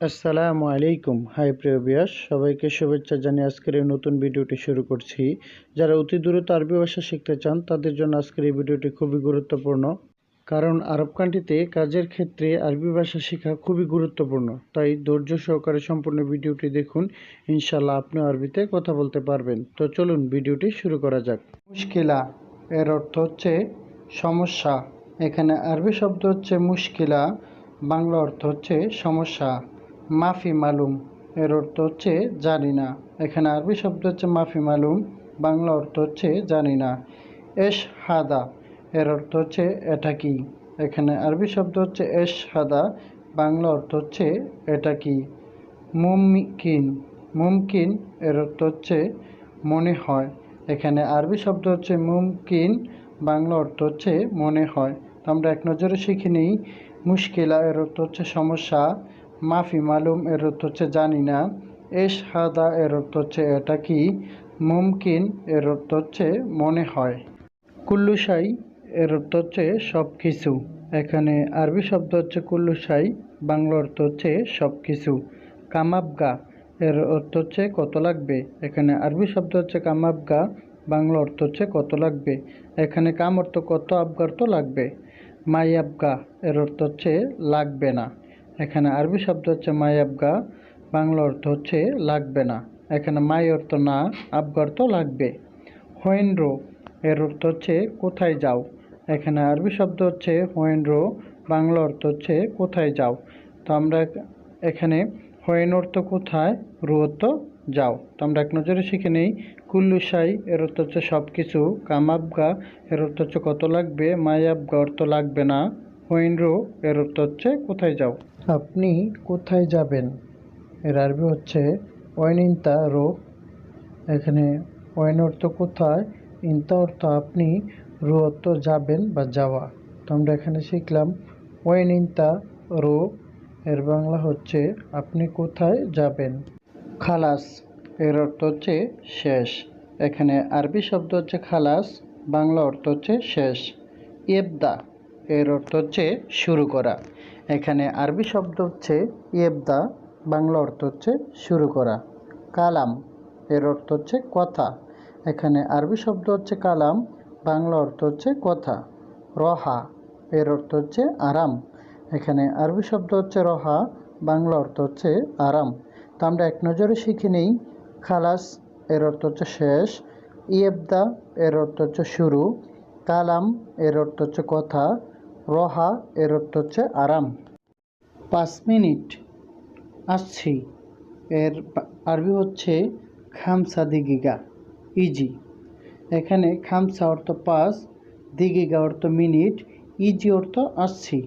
আসসালামু আলাইকুম। হাই প্রিয় বিয়াস সবাইকে শুভেচ্ছা জানিয়ে আজকের এই নতুন ভিডিওটি শুরু করছি। যারা অতি দ্রুত আরবি ভাষা শিখতে চান, তাদের জন্য আজকের এই ভিডিওটি খুবই গুরুত্বপূর্ণ। কারণ আরব কান্ট্রিতে কাজের ক্ষেত্রে আরবি ভাষা শেখা খুবই গুরুত্বপূর্ণ। তাই ধৈর্য সহকারে সম্পূর্ণ ভিডিওটি দেখুন। ইনশাল্লাহ আপনি আরবিতে কথা বলতে পারবেন। তো চলুন ভিডিওটি শুরু করা যাক। মুশকিলা এর অর্থ হচ্ছে সমস্যা। এখানে আরবি শব্দ হচ্ছে মুশকিলা, বাংলা অর্থ হচ্ছে সমস্যা। মাফি মালুম, এর অর্থ হচ্ছে জানি না। এখানে আরবি শব্দ হচ্ছে মাফি মালুম, বাংলা অর্থ হচ্ছে জানি না। এশ হাদা, এর অর্থ হচ্ছে এটা কি? এখানে আরবি শব্দ হচ্ছে এশ হাদা, বাংলা অর্থ হচ্ছে এটা কি? মুমকিন মুমকিন, এর অর্থ হচ্ছে মনে হয়। এখানে আরবি শব্দ হচ্ছে মুমকিন, বাংলা অর্থ হচ্ছে মনে হয়। তো আমরা এক নজরে শিখে নিই, মুশকিলা, এর অর্থ হচ্ছে সমস্যা। মাফি মালুম এর অর্থ হচ্ছে, জানি না। এস হাদা এর অর্থ হচ্ছে, এটা কি? মুমকিন এর অর্থ হচ্ছে, মনে হয়। কুল্লুসাই এর অর্থ হচ্ছে সব কিছু এখানে আরবি শব্দ হচ্ছে কুল্লুসাই বাংলা অর্থ হচ্ছে সব কিছু কামাবগা এর অর্থ হচ্ছে, কত লাগবে? এখানে আরবি শব্দ হচ্ছে, কামাবগা, বাংলা অর্থ হচ্ছে, কত লাগবে? এখানে কাম অর্থ কত, আবগার তো লাগবে। মাই আবগা এর অর্থ হচ্ছে, লাগবে না। এখানে আরবি শব্দ হচ্ছে মাই আবগা, বাংলা অর্থ হচ্ছে লাগবে না। এখানে মাই অর্থ না, আবগা অর্থ লাগবে। হোয়েনরো, এর অর্থ হচ্ছে কোথায় যাও। এখানে আরবি শব্দ হচ্ছে হোয়েনরো, বাংলা অর্থ হচ্ছে কোথায় যাও। তো আমরা এখানে হোয়েন অর্থ কোথায়, রু অর্থ যাও। তো আমরা এক নজরে শিখে নেই কুল্লুসাই এর অর্থ হচ্ছে সব কিছু কামাবগা এর অর্থ হচ্ছে কত লাগবে মায়াবগা অর্থ লাগবে না। হোয়েনরো, এর অর্থ হচ্ছে কোথায় যাও। আপনি কোথায় যাবেন? এর আরবি হচ্ছে ওয়েন ইনতা রো। এখানে ওয়েন অর্থ কোথায়, ইনতা অর্থ আপনি রো অর্থ যাবেন বা যাওয়া। তো আমরা এখানে শিখলাম ওয়েন ইনতা রো, এর বাংলা হচ্ছে আপনি কোথায় যাবেন? খালাস, এর অর্থ হচ্ছে শেষ। এখানে আরবি শব্দ হচ্ছে খালাস, বাংলা অর্থ হচ্ছে শেষ। ইবদা এর অর্থ হচ্ছে শুরু করা। এখানে আরবি শব্দ হচ্ছে ইয়েবদা বাংলা অর্থ হচ্ছে শুরু করা। কালাম এর অর্থ হচ্ছে কথা। এখানে আরবি শব্দ হচ্ছে কালাম, বাংলা অর্থ হচ্ছে কথা। রহা এর অর্থ হচ্ছে আরাম। এখানে আরবি শব্দ হচ্ছে রহা, বাংলা অর্থ হচ্ছে আরাম। তো আমরা এক নজরে শিখে নিই, খালাস এর অর্থ হচ্ছে শেষ ইয়েবদা এর অর্থ হচ্ছে শুরু, কালাম এর অর্থ হচ্ছে কথা রহা, এর অর্থ হচ্ছে আরাম। পাঁচ মিনিট। আসছি। এর আরবি হচ্ছে খামসা দিগিগা, ইজি। এখানে খামসা অর্থ পাঁচ, দিগিগা অর্থ মিনিট, ইজি অর্থ আসছি।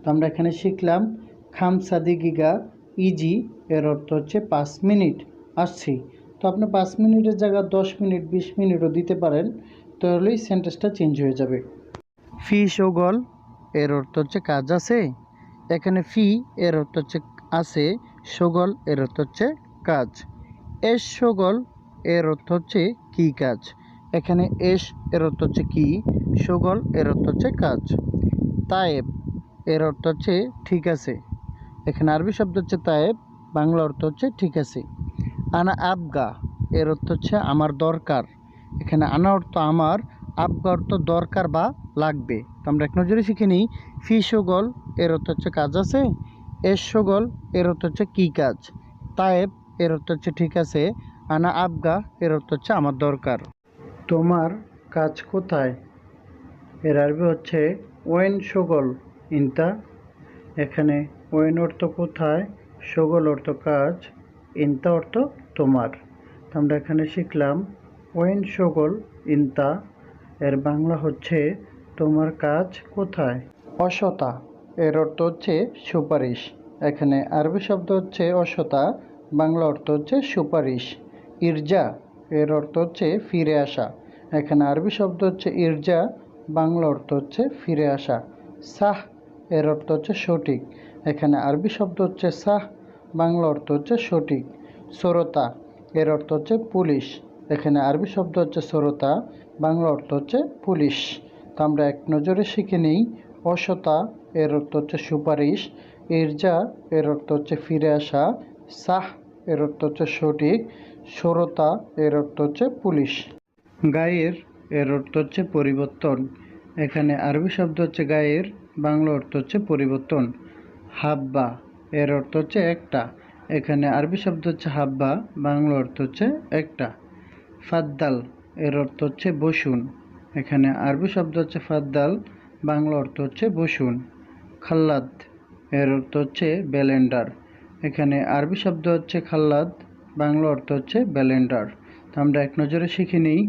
তো আমরা এখানে শিখলাম খামসা দিগিগা, ইজি, এর অর্থ হচ্ছে পাঁচ মিনিট, আসছি। তো আপনি পাঁচ মিনিটের জায়গায় দশ মিনিট, বিশ মিনিটও দিতে পারেন, তাহলেই সেন্টেন্সটা চেঞ্জ হয়ে যাবে। ফি সগল এর অর্থ হচ্ছে কাজ আছে। এখানে ফি এর অর্থ হচ্ছে আছে, সগল এর অর্থ হচ্ছে কাজ। এস সগল এর অর্থ হচ্ছে কি কাজ? এখানে এস এর অর্থ হচ্ছে কি, সগল এর অর্থ হচ্ছে কাজ। তায়েব এর অর্থ হচ্ছে ঠিক আছে। এখানে আরবি শব্দ হচ্ছে তায়েব, বাংলা অর্থ হচ্ছে ঠিক আছে। আনা আবগা এর অর্থ হচ্ছে আমার দরকার। এখানে আনা অর্থ আমার, আবগা অর্থ দরকার বা লাগবে। তো আমরা এক নজরে শিখে নিই। ফি সগল, এর অর্থ হচ্ছে কাজ আছে। এস সগল, এর অর্থ হচ্ছে কী কাজ। তায়েব, এর অর্থ হচ্ছে ঠিক আছে। আনা আবগা, এর অর্থ হচ্ছে আমার দরকার। তোমার কাজ কোথায়? এর আরবি হচ্ছে ওয়েন সগল, ইনতা। এখানে ওয়েন অর্থ কোথায়, সগল অর্থ কাজ, ইনতা অর্থ তোমার। তো আমরা এখানে শিখলাম ওয়েন সগল, ইনতা। এর বাংলা হচ্ছে তোমার কাজ কোথায়? অসতা, এর অর্থ হচ্ছে সুপারিশ। এখানে আরবি শব্দ হচ্ছে অসতা, বাংলা অর্থ হচ্ছে সুপারিশ। ইরজা, এর অর্থ হচ্ছে ফিরে আসা। এখানে আরবি শব্দ হচ্ছে ইরজা, বাংলা অর্থ হচ্ছে ফিরে আসা। সাহ, এর অর্থ হচ্ছে সঠিক। এখানে আরবি শব্দ হচ্ছে সাহ, বাংলা অর্থ হচ্ছে সঠিক। সরতা, এর অর্থ হচ্ছে পুলিশ। এখানে আরবি শব্দ হচ্ছে সরতা, বাংলা অর্থ হচ্ছে পুলিশ। তো আমরা এক নজরে শিখে নিই, অসতা এর অর্থ হচ্ছে সুপারিশ, ইরজা এর অর্থ হচ্ছে ফিরে আসা, সাহ এর অর্থ হচ্ছে সঠিক, সরতা এর অর্থ হচ্ছে পুলিশ। গায়ের এর অর্থ হচ্ছে পরিবর্তন, এখানে আরবি শব্দ হচ্ছে গায়ের, বাংলা অর্থ হচ্ছে পরিবর্তন। হাব্বা এর অর্থ হচ্ছে একটা, এখানে আরবি শব্দ হচ্ছে হাব্বা, বাংলা অর্থ হচ্ছে একটা। ফাদ্দাল এর অর্থ হচ্ছে বসুন এখানে আরবি শব্দ হচ্ছে ফাদ্দাল, বাংলা অর্থ হচ্ছে বসুন। খাল্লাদ এর অর্থ হচ্ছে ব্যালেন্ডার। এখানে আরবি শব্দ হচ্ছে খাল্লাদ, বাংলা অর্থ হচ্ছে ব্যালেন্ডার। তো আমরা এক নজরে শিখে নিই,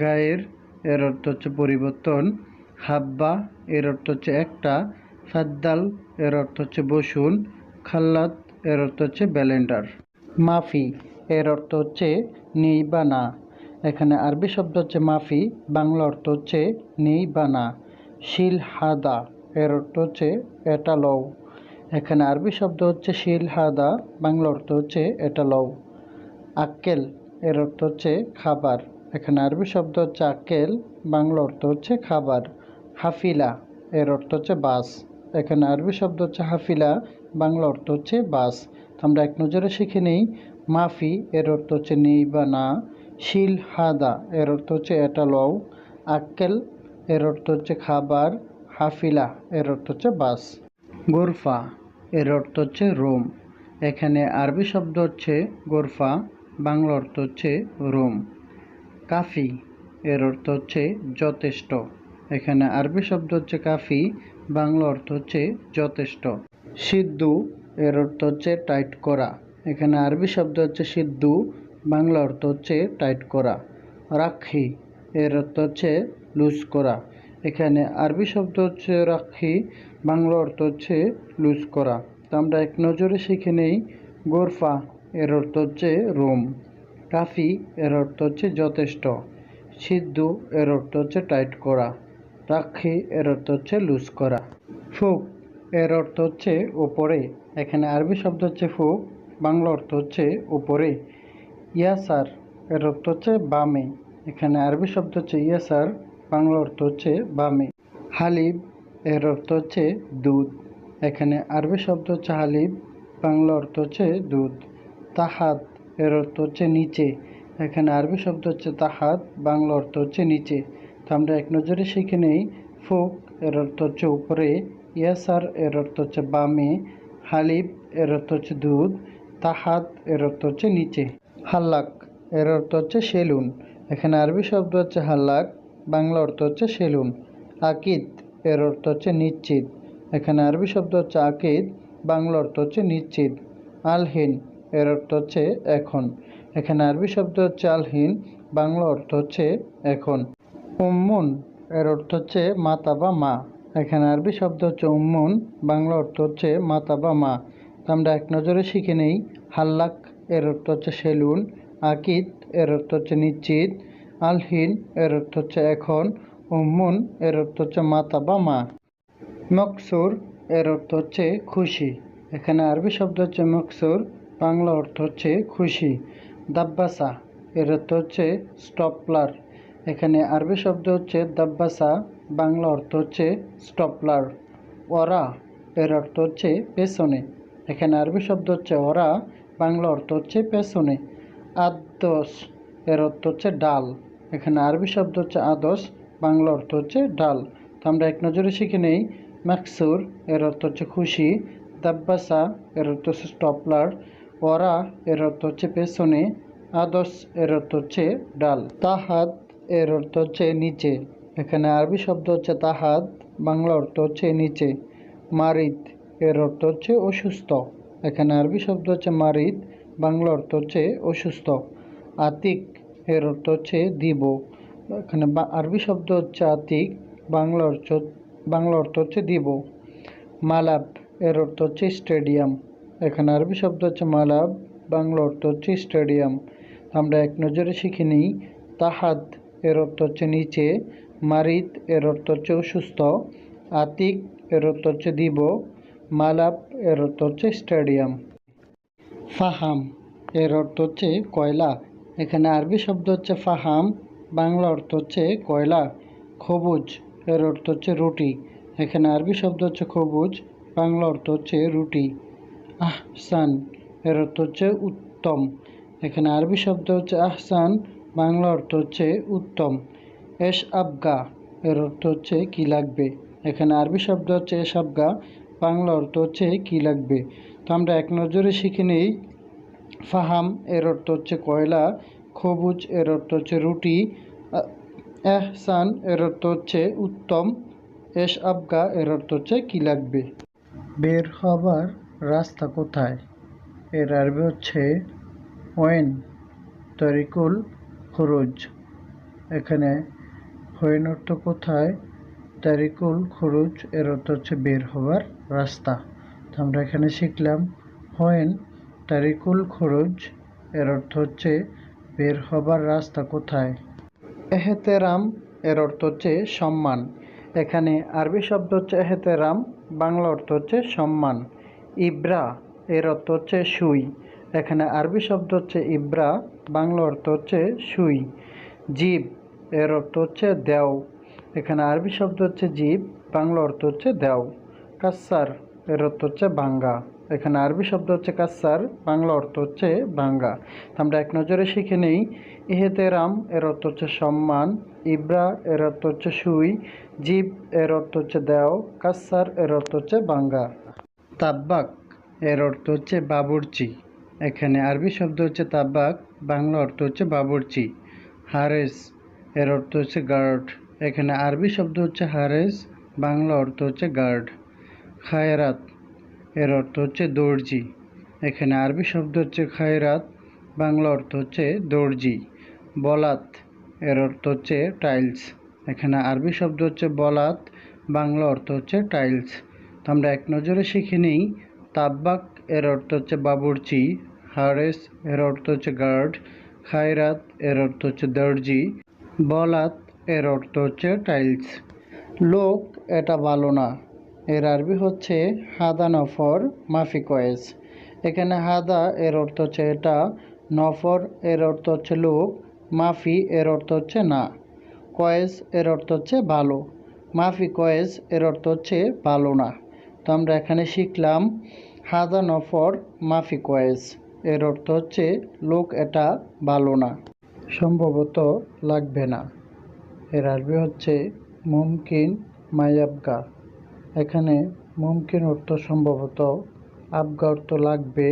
গায়ের এর অর্থ হচ্ছে পরিবর্তন, হাব্বা এর অর্থ হচ্ছে একটা, ফাদ্দাল এর অর্থ হচ্ছে বসুন, খাল্লাদ এর অর্থ হচ্ছে ব্যালেন্ডার। মাফি এর অর্থ হচ্ছে নেই বা না। এখানে আরবি শব্দ হচ্ছে মাফি, বাংলা অর্থ হচ্ছে নেই বা না। শিল হাদা, এর অর্থ হচ্ছে এটা লও। এখানে আরবি শব্দ হচ্ছে শিল হাদা, বাংলা অর্থ হচ্ছে এটা লও। আক্কেল, এর অর্থ হচ্ছে খাবার। এখানে আরবি শব্দ হচ্ছে আক্কেল, বাংলা অর্থ হচ্ছে খাবার। হাফিলা, এর অর্থ হচ্ছে বাস। এখানে আরবি শব্দ হচ্ছে হাফিলা, বাংলা অর্থ হচ্ছে বাস। আমরা এক নজরে শিখে নিই, মাফি, এর অর্থ হচ্ছে নেই বা না। শিল হাদা, এর অর্থ হচ্ছে এটা লও। আক্কেল, এর অর্থ হচ্ছে খাবার। হাফিলা, এর অর্থ হচ্ছে বাস। গোরফা, এর অর্থ হচ্ছে রোম। এখানে আরবি শব্দ হচ্ছে গোরফা, বাংলা অর্থ হচ্ছে রোম। কাফি, এর অর্থ হচ্ছে যথেষ্ট। এখানে আরবি শব্দ হচ্ছে কাফি, বাংলা অর্থ হচ্ছে যথেষ্ট। সিদ্ধু এর অর্থ হচ্ছে টাইট করা। এখানে আরবি শব্দ হচ্ছে সিদ্ধু বাংলা অর্থ হচ্ছে টাইট করা রাক্ষী এর অর্থ হচ্ছে লুজ করা। এখানে আরবি শব্দ হচ্ছে রাক্ষী বাংলা অর্থ হচ্ছে লুজ করা। তো আমরা এক নজরে শিখে নেই, গোরফা এর অর্থ হচ্ছে রোম কাফি এর অর্থ হচ্ছে যথেষ্ট, সিদ্ধু এর অর্থ হচ্ছে টাইট করা রাক্ষী এর অর্থ হচ্ছে লুজ করা। ফুক এর অর্থ হচ্ছে ওপরে, এখানে আরবি শব্দ হচ্ছে ফুক, বাংলা অর্থ হচ্ছে উপরে ইয়াসার এর অর্থ হচ্ছে বামে এখানে আরবি শব্দ হচ্ছে ইয়াসার বাংলা অর্থ হচ্ছে বামে হালিব এর অর্থ হচ্ছে দুধ এখানে আরবি শব্দ হচ্ছে হালিব বাংলা অর্থ হচ্ছে দুধ তাহাত এর অর্থ হচ্ছে নিচে এখানে আরবি শব্দ হচ্ছে তাহাত বাংলা অর্থ হচ্ছে নিচে তো আমরা এক নজরে শিখে নেই ফুক এর অর্থ হচ্ছে উপরে ইয়াসার এর অর্থ হচ্ছে বামে হালিব এর অর্থ হচ্ছে দুধ তাহাত এর অর্থ হচ্ছে নিচে হাল্লাক, এর অর্থ হচ্ছে সেলুন। এখানে আরবি শব্দ হচ্ছে হাল্লাক, বাংলা অর্থ হচ্ছে সেলুন। আকিদ, এর অর্থ হচ্ছে নিশ্চিত। এখানে আরবি শব্দ হচ্ছে আকিদ, বাংলা অর্থ হচ্ছে নিশ্চিত। আলহীন, এর অর্থ হচ্ছে এখন। এখানে আরবি শব্দ হচ্ছে আলহীন, বাংলা অর্থ হচ্ছে এখন। উম্মুন, এর অর্থ হচ্ছে মাতা বা মা। এখানে আরবি শব্দ হচ্ছে উম্মুন, বাংলা অর্থ হচ্ছে মাতা বা মা। আমরা এক নজরে শিখে নেই হাল্লাক এর অর্থ হচ্ছে সেলুন আকিদ এর অর্থ হচ্ছে নিশ্চিত, আলহিন এর অর্থ হচ্ছে এখন, উম্মুন এর অর্থ হচ্ছে মাতা বা মা। মকসুর এর অর্থ হচ্ছে খুশি, এখানে আরবি শব্দ হচ্ছে মকসুর, বাংলা অর্থ হচ্ছে খুশি। দাব্বাসা এর অর্থ হচ্ছে স্টপলার, এখানে আরবি শব্দ হচ্ছে দাব্বাসা, বাংলা অর্থ হচ্ছে স্টপলার। ওরা এর অর্থ হচ্ছে পেছনে, এখানে আরবি শব্দ হচ্ছে ওরা বাংলা অর্থ হচ্ছে পেছনে আদস এর অর্থ হচ্ছে ডাল এখানে আরবি শব্দ হচ্ছে আদস বাংলা অর্থ হচ্ছে ডাল তো আমরা এক নজরে শিখে নেই ম্যাকসুর এর অর্থ হচ্ছে খুশি দাব্বাসা এর অর্থ হচ্ছে স্টপলার ওরা এর অর্থ হচ্ছে পেছনে আদস এর অর্থ হচ্ছে ডাল তাহাত এর অর্থ হচ্ছে নিচে এখানে আরবি শব্দ হচ্ছে তাহাত বাংলা অর্থ হচ্ছে নিচে মারিদ এর অর্থ হচ্ছে অসুস্থ এখানে আরবি শব্দ হচ্ছে মারিদ, বাংলা অর্থ হচ্ছে অসুস্থ। আতিক এর অর্থ হচ্ছে দিব। এখানে আরবি শব্দ হচ্ছে আতিক, বাংলা অর্থ বাংলা অর্থ হচ্ছে দিব। মালাব এর অর্থ হচ্ছে স্টেডিয়াম। এখানে আরবি শব্দ হচ্ছে মালাব, বাংলা অর্থ হচ্ছে স্টেডিয়াম। আমরা এক নজরে শিখে নিই তাহাদ এর অর্থ হচ্ছে নিচে, মারিদ এর অর্থ হচ্ছে অসুস্থ, আতিক এর অর্থ হচ্ছে দিব। মালাব এর অর্থ হচ্ছে স্টেডিয়াম। ফাহাম এর অর্থ হচ্ছে কয়লা। এখানে আরবি শব্দ হচ্ছে ফাহাম, বাংলা অর্থ হচ্ছে কয়লা। খবুজ এর অর্থ হচ্ছে রুটি। এখানে আরবি শব্দ হচ্ছে খবুজ, বাংলা অর্থ হচ্ছে রুটি। আহসান এর অর্থ হচ্ছে উত্তম। এখানে আরবি শব্দ হচ্ছে আহসান, বাংলা অর্থ হচ্ছে উত্তম। এস আবগা এর অর্থ হচ্ছে কি লাগবে? এখানে আরবি শব্দ হচ্ছে এস আবগা বাংলা অর্থ হচ্ছে কি লাগবে? তো আমরা এক নজরে শিখে নেই। ফাহাম এর অর্থ হচ্ছে কয়লা, খবুজ এর অর্থ হচ্ছে রুটি এহসান এর অর্থ হচ্ছে উত্তম, এস আবগা এর অর্থ হচ্ছে কি লাগবে? বের হবার রাস্তা কোথায়? এর আরবি হচ্ছে ওয়েন তরিকুল, খরুজ। এখানে হোয়েন অর্থ কোথায়? তারিকুল খরুজ এর অর্থ হচ্ছে বের হবার রাস্তা। তো আমরা এখানে শিখলাম, হোয়েন তারিকুল খরুজ এর অর্থ হচ্ছে বের হবার রাস্তা কোথায়? এহেতেরাম এর অর্থ হচ্ছে সম্মান। এখানে আরবি শব্দ হচ্ছে এহেতেরাম, বাংলা অর্থ হচ্ছে সম্মান। ইব্রা এর অর্থ হচ্ছে সুই। এখানে আরবি শব্দ হচ্ছে ইব্রা, বাংলা অর্থ হচ্ছে সুই। জীব এর অর্থ হচ্ছে দেও। এখানে আরবি শব্দ হচ্ছে জীব বাংলা অর্থ হচ্ছে দেও কাসার এর অর্থ হচ্ছে বাঙ্গা এখানে আরবি শব্দ হচ্ছে কাসার বাংলা অর্থ হচ্ছে বাঙ্গা আমরা এক নজরে শিখে নেই ইহেতেরাম এর অর্থ হচ্ছে সম্মান ইব্রা এর অর্থ হচ্ছে সুই জীব এর অর্থ হচ্ছে দেও কাসার এর অর্থ হচ্ছে বাঙ্গা তাব্বাক এর অর্থ হচ্ছে বাবুর্চি এখানে আরবি শব্দ হচ্ছে তাব্বাক বাংলা অর্থ হচ্ছে বাবুর্চি হারেস এর অর্থ হচ্ছে গার্ড এখানে আরবি শব্দ হচ্ছে হারেস বাংলা অর্থ হচ্ছে গার্ড। খায়রাত, এর অর্থ হচ্ছে দর্জি। এখানে আরবি শব্দ হচ্ছে খায়রাত, বাংলা অর্থ হচ্ছে দর্জি। বলাত, এর অর্থ হচ্ছে টাইলস। এখানে আরবি শব্দ হচ্ছে বলাত, বাংলা অর্থ হচ্ছে টাইলস। তো আমরা এক নজরে শিখে নিই, তাব্বাক, এর অর্থ হচ্ছে বাবুর্চি। হারেস এর অর্থ হচ্ছে গার্ড। খায়রাত, এর অর্থ হচ্ছে দর্জি। বলাত এর অর্থ হচ্ছে টাইলস লোক, এটা ভালো না। এর আরবি হচ্ছে হাদা নফর মাফি কয়েস এখানে হাদা এর অর্থ হচ্ছে এটা, নফর এর অর্থ হচ্ছে লোক, মাফি এর অর্থ হচ্ছে না। কয়েস এর অর্থ হচ্ছে ভালো। মাফি কয়েস এর অর্থ হচ্ছে ভালো না। তো আমরা এখানে শিখলাম হাদা নফর মাফি কয়েস এর অর্থ হচ্ছে লোক এটা ভালো না। সম্ভবত লাগবে না। এর আরবি হচ্ছে মুমকিন মায়াবগা এখানে মুমকিন অর্থ সম্ভবত আবগা অর্থ লাগবে,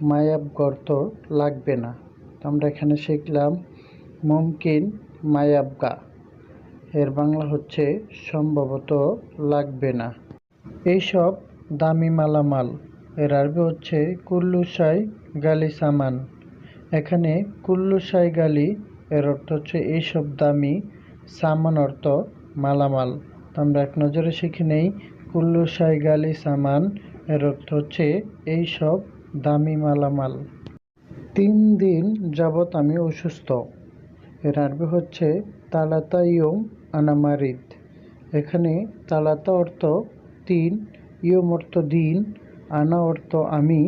মায়াবগা অর্থ লাগবে না। তো আমরা এখানে শিখলাম মুমকিন মায়াবগা। এর বাংলা হচ্ছে সম্ভবত লাগবে না। এইসব দামি মালামাল। এর আরবি হচ্ছে কুল্লুসাই গালি সামান। এখানে কুল্লুসাই গালি এর অর্থ হচ্ছে এইসব দামি সামান অর্থ মালামাল। আমরা এক নজরে শিখে নেই কুল্লুসাই গালি সামান। এর অর্থ হচ্ছে এইসব দামি মালামাল। তিন দিন যাবৎ আমি অসুস্থ। এর আরবি হচ্ছে, তালাতা ইয়ম আনামারিদ এখানে তালাতা অর্থ তিন, ইয়ম অর্থ দিন, আনা অর্থ আমি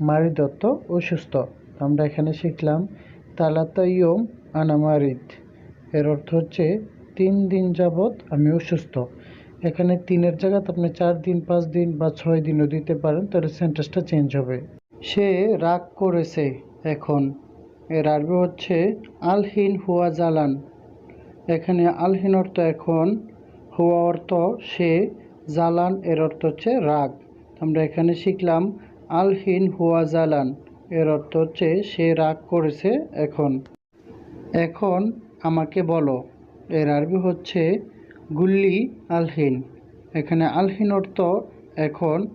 মারিদ অর্থ অসুস্থ। আমরা এখানে শিখলাম, তালাতা ইয়ম আনামারিদ এর অর্থ হচ্ছে তিন দিন যাবৎ আমি অসুস্থ। এখানে তিনের জায়গাতে আপনি চার দিন, পাঁচ দিন বা ছয় দিনও দিতে পারেন, তাহলে সেন্টেন্সটা চেঞ্জ হবে। সে রাগ করেছে এখন। এর আরবি হচ্ছে, আলহিন হুয়া জালান। এখানে আলহিন অর্থ এখন, হুয়া অর্থ সে, জালান এর অর্থ হচ্ছে রাগ। আমরা এখানে শিখলাম, আলহিন হুয়া জালান। এর অর্থ হচ্ছে, সে রাগ করেছে এখন। এখন আমাকে বলো, এর আরবি হচ্ছে গুল্লি আলহিন। এখানে আলহিন অর্থ এখন,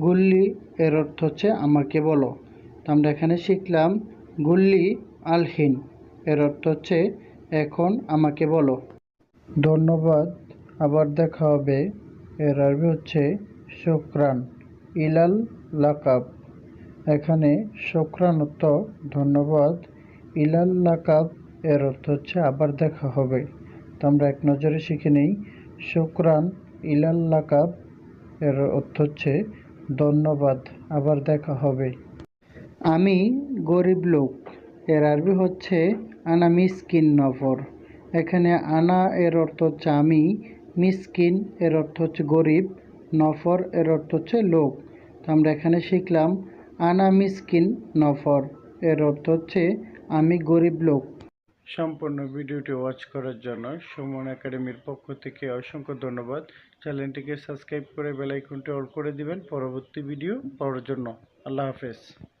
গুল্লি এর অর্থ হচ্ছে আমাকে বলো। তো আমরা এখানে শিখলাম গুল্লি আলহিন, এর অর্থ হচ্ছে এখন আমাকে বলো। ধন্যবাদ, আবার দেখা হবে। এর আরবি হচ্ছে শুক্রান, ইলাল লাকাব। এখানে শুক্রান অর্থ ধন্যবাদ, ইলাল লাকাব এর অর্থ হচ্ছে আবার দেখা হবে। তো আমরা এক নজরে শিখে নিই, শুক্রান ইলাল লাকাব, এর অর্থ হচ্ছে ধন্যবাদ, আবার দেখা হবে। আমি গরিব লোক, এর আরবি হচ্ছে আনা মিসকিন নফর। এখানে আনা এর অর্থ হচ্ছে আমি, মিসকিন এর অর্থ হচ্ছে গরিব, নফর এর অর্থ হচ্ছে লোক। তো আমরা এখানে শিখলাম আনা মিসকিন নফর, এর অর্থ হচ্ছে আমি গরিব লোক। সম্পূর্ণ ভিডিওটি ওয়াচ করার জন্য সুমন একাডেমির পক্ষ থেকে অসংখ্য ধন্যবাদ। চ্যানেলটিকে সাবস্ক্রাইব করে বেল আইকনটি অল করে দিবেন। পরবর্তী ভিডিও পাওয়ার জন্য। আল্লাহ হাফেজ।